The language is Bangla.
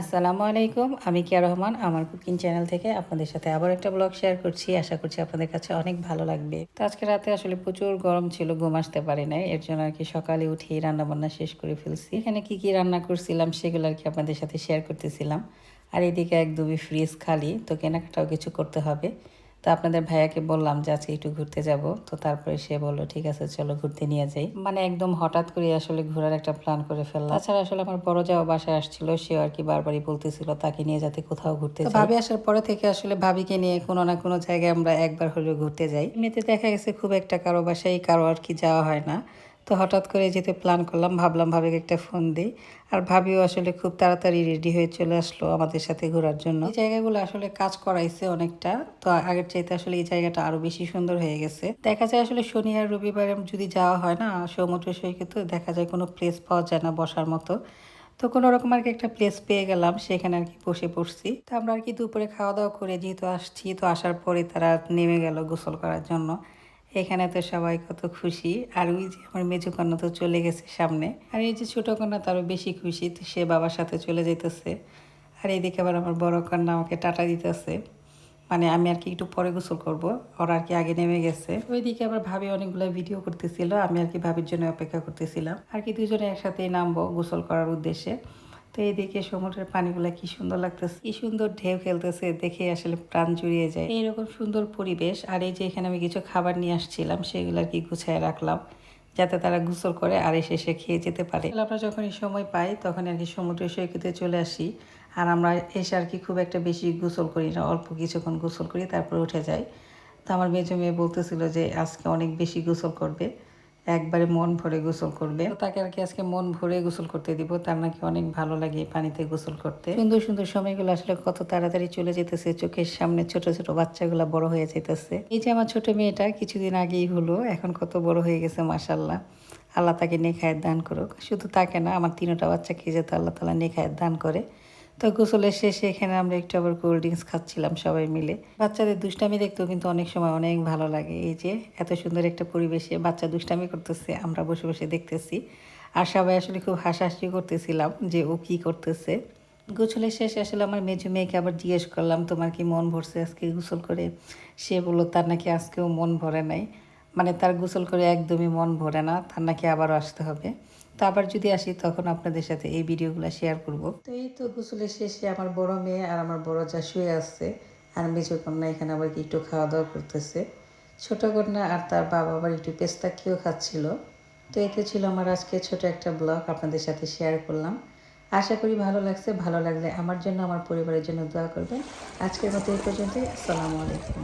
আসসালামু আলাইকুম, আমি কিয়া রহমান, আমার কুকিং চ্যানেল থেকে আপনাদের সাথে আবার একটা ব্লগ শেয়ার করছি। আশা করছি আপনাদের কাছে অনেক ভালো লাগবে। তো আজকে রাতে আসলে প্রচুর গরম ছিল, ঘুম আসতে পারি নাই। এর জন্য আর কি সকালে উঠে রান্না বান্না শেষ করে ফেলছি। এখানে কি কি রান্না করছিলাম সেগুলো আর কি আপনাদের সাথে শেয়ার করতেছিলাম। আর এদিকে একদমই ফ্রিজ খালি, তো কেনাকাটাও কিছু করতে হবে। তো আপনাদের ভাইয়াকে বললাম যে আজকে একটু ঘুরতে যাব। তো তারপরে সে বলল ঠিক আছে চলো ঘুরতে নিয়ে যাই। মানে একদম হঠাৎ করে আসলে ঘোরার একটা প্ল্যান করে ফেললাম। তাছাড়া আসলে আমার বড় যাওয়া বাসায় আসছিল সে আর কি বারবারই বলতেছিল তাকে নিয়ে যাতে কোথাও ঘুরতে যাই। ভাবি আসার পরে থেকে আসলে ভাবিকে নিয়ে কোনো না কোনো জায়গায় আমরা একবার হলেও ঘুরতে যাই। এমনিতে দেখা গেছে খুব একটা কারও বাসায় কারও আর কি যাওয়া হয় না। তো হঠাৎ করে যেতে প্ল্যান করলাম, ভাবলাম ভাবিকে একটা ফোন দিই। আর ভাবিও আসলে খুব তাড়াতাড়ি রেডি হয়ে চলে আসলো আমাদের সাথে ঘোরার জন্য। এই জায়গাগুলো আসলে কাজ করাইছে অনেকটা, তো আগের চাইতে আসলে এই জায়গাটা আরও বেশি সুন্দর হয়ে গেছে। দেখা যায় আসলে শনি আর রবিবারে যদি যাওয়া হয় না, সমুদ্র সৈকতে দেখা যায় কোনো প্লেস পাওয়া যায় না বসার মতো। তো কোনো রকম আর কি একটা প্লেস পেয়ে গেলাম, সেখানে আর কি বসে পড়ছি। তো আমরা আর কি দুপুরে খাওয়া দাওয়া করে যেহেতু আসছি, তো আসার পরে তারা নেমে গেল গোসল করার জন্য। এখানে তো সবাই কত খুশি। আর ওই যে আমার মেজু কন্যা তো চলে গেছে সামনে। আর এই যে ছোট কন্যা তারও বেশি খুশি, তো সে বাবার সাথে চলে যেতেছে আর এইদিকে আবার আমার বড় কন্যা আমাকে টাটা দিতেছে। মানে আমি আর কি একটু পরে গোসল করব, ওরা আর কি আগে নেমে গেছে। ওইদিকে আবার ভাবি অনেকগুলো ভিডিও করতেছিল, আমি আর কি ভাবির জন্য অপেক্ষা করতেছিলাম। আর কি দুজনে একসাথেই নামবো গোসল করার উদ্দেশ্যে। তো এইদিকে সমুদ্রের পানিগুলা কি সুন্দর লাগতেছে। কি সুন্দর ঢেউ খেলতেছে, দেখে আসলে প্রাণ জুড়িয়ে যায়। এইরকম সুন্দর পরিবেশ, আর এই যে এখানে আমি কিছু খাবার নিয়ে আসছিলাম, সেগুলো আর কি গুছায় রাখলাম, যাতে তারা গোসল করে আর এসে এসে খেয়ে যেতে পারে। আমরা যখন এই সময় পাই, তখন আর কি সমুদ্র সৈকতে চলে আসি, আর আমরা এসে আর কি খুব একটা বেশি গোসল করি না, অল্প কিছুক্ষণ গোসল করি, তারপরে উঠে যাই। তো আমার মেজো মেয়ে বলতেছিল যে, আজকে অনেক বেশি গোসল করবে। একবারে মন ভরে গোসল করবে। তো তাকে আর কি আজকে মন ভরে গোসল করতে দিব তার নাকি অনেক ভালো লাগে পানিতে গোসল করতে। সুন্দর সুন্দর সময়গুলো আসলে কত তাড়াতাড়ি চলে যেতেছে চোখের সামনে ছোট ছোট বাচ্চাগুলো বড় হয়ে যেতেছে। এই যে আমার ছোট মেয়েটা কিছুদিন আগেই হলো এখন কত বড় হয়ে গেছে মাসাল্লাহ আল্লাহ তাকে নেখায়ের দান করুক। শুধু তাকে না আমার তিনটা বাচ্চাকে যেতে আল্লাহ তালা নেখায়ের দান করে। তো গোসলের শেষে এখানে আমরা একটু আবার কোল্ড ড্রিঙ্কস খাচ্ছিলাম সবাই মিলে। বাচ্চাদের দুষ্টামি দেখতেও কিন্তু অনেক সময় অনেক ভালো লাগে। এই যে এত সুন্দর একটা পরিবেশে বাচ্চা দুষ্টামি করতেছে, আমরা বসে বসে দেখতেছি। আর সবাই আসলে খুব হাসাহাসি করতেছিলাম যে ও কি করতেছে। গোসলের শেষে আসলে আমার মেজু মেয়েকে আবার জিজ্ঞেস করলাম, তোমার কি মন ভরছে আজকে গোসল করে? সে বলল, তার নাকি আজকেও মন ভরে নাই। মানে তার গোসল করে একদমই মন ভরে না, তার নাকি আবারও আসতে হবে। তো আবার যদি আসি, তখন আপনাদের সাথে এই ভিডিওগুলো শেয়ার করব। তো এই তো গোসলের শেষে আমার বড় মেয়ে আর আমার বড় যা শুয়ে আসছে আর মেজো কন্যা এখানে আবার একটু খাওয়া দাওয়া করতেছে। ছোট কন্যা আর তার বাবা আবার একটু পেস্তা খেয়েও খাচ্ছিল। তো এতে ছিল আমার আজকে ছোট একটা ব্লগ আপনাদের সাথে শেয়ার করলাম। আশা করি ভালো লাগছে, ভালো লাগলে আমার জন্য, আমার পরিবারের জন্য দোয়া করবেন। আজকের মতো এই পর্যন্তই, আসসালামু আলাইকুম।